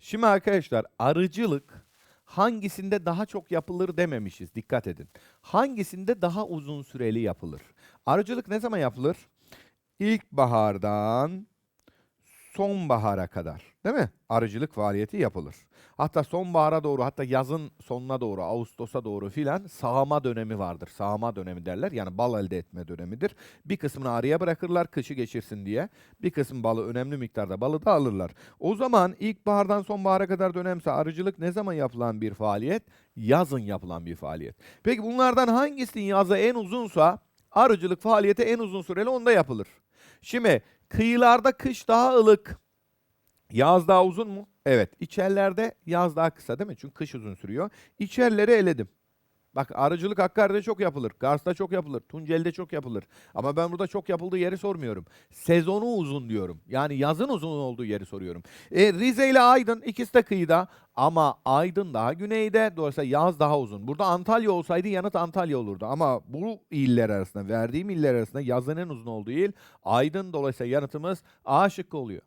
Şimdi arkadaşlar arıcılık hangisinde daha çok yapılır dememişiz. Dikkat edin. Hangisinde daha uzun süreli yapılır? Arıcılık ne zaman yapılır? İlkbahardan sonbahara kadar. Değil mi? Arıcılık faaliyeti yapılır. Hatta sonbahara doğru hatta yazın sonuna doğru Ağustos'a doğru filan sağma dönemi vardır. Sağma dönemi derler. Yani bal elde etme dönemidir. Bir kısmını arıya bırakırlar kışı geçirsin diye. Bir kısım balı önemli miktarda balı da alırlar. O zaman ilkbahardan sonbahara kadar dönemse arıcılık ne zaman yapılan bir faaliyet? Yazın yapılan bir faaliyet. Peki bunlardan hangisinin yazı en uzunsa arıcılık faaliyeti en uzun süreli onda yapılır. Şimdi kıyılarda kış daha ılık, yaz daha uzun mu? Evet. İçerlerde yaz daha kısa değil mi? Çünkü kış uzun sürüyor. İçerileri eledim. Bak arıcılık Hakkari'de çok yapılır. Kars'ta çok yapılır. Tunceli'de çok yapılır. Ama ben burada çok yapıldığı yeri sormuyorum. Sezonu uzun diyorum. Yani yazın uzun olduğu yeri soruyorum. E, Rize ile Aydın ikisi de kıyıda. Ama Aydın daha güneyde. Dolayısıyla yaz daha uzun. Burada Antalya olsaydı yanıt Antalya olurdu. Ama bu iller arasında, verdiğim iller arasında yazın en uzun olduğu il Aydın. Dolayısıyla yanıtımız A şıkkı oluyor.